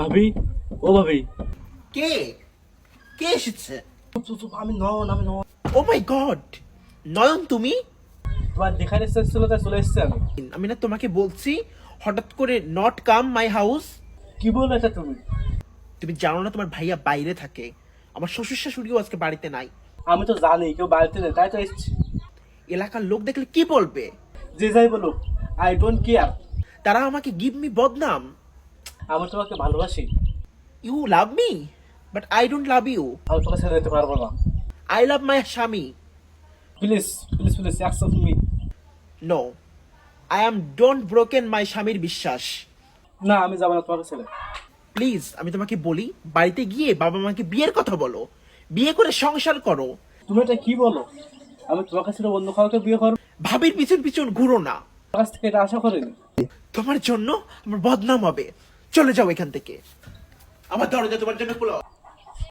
ভাবি ও ভাবি। কে? কে এসেছে? আমি নন আমি নন ও মাই গড নয়ন তুমি? তোমার দেখার ইচ্ছা ছিল তাই চলে এসেছি আমি। আমি না তোমাকে বলছি হঠাৎ করে নট কাম মাই হাউস কি বলো এটা তুমি? তুমি জানো না তোমার ভাইয়া বাইরে থাকে। আমার শ্বশুর শাশুড়িও আজকে বাড়িতে নাই। আমি তো জানি কেউ বাড়িতে নেই তাই তো এসেছি। এলাকার লোক দেখলে কি বলবে? যে যাই বলো আই ডোন্ট কেয়ার তারা আমাকে গিভ মি বদনাম। আমি তোমাকে ভালোবাসি। You love me but I don't love you আমি তোমাকে ছেড়ে যেতে পারব না। আই লাভ মাই স্বামী। Please please please accept me no I am don't broken my স্বামীর বিশ্বাস। না আমি যাব না তোমাকে ছেড়ে। প্লিজ আমি তোমাকে বলি বাড়িতে গিয়ে বাবা মাকে বিয়ের কথা বলো। বিয়ে করে সংসার করো। তুমি এটা কি বলো? আমি তোমাকে ছেড়ে অন্য কাউকে বিয়ে করব? ভাবির পিছন পিছন ঘুরো না। তোমার কাছ থেকে এটা আশা করিনি। তোমার জন্য আমার বদনাম হবে। চলে যাও এখান থেকে। আমার দরজা তোমার জন্য খোলো।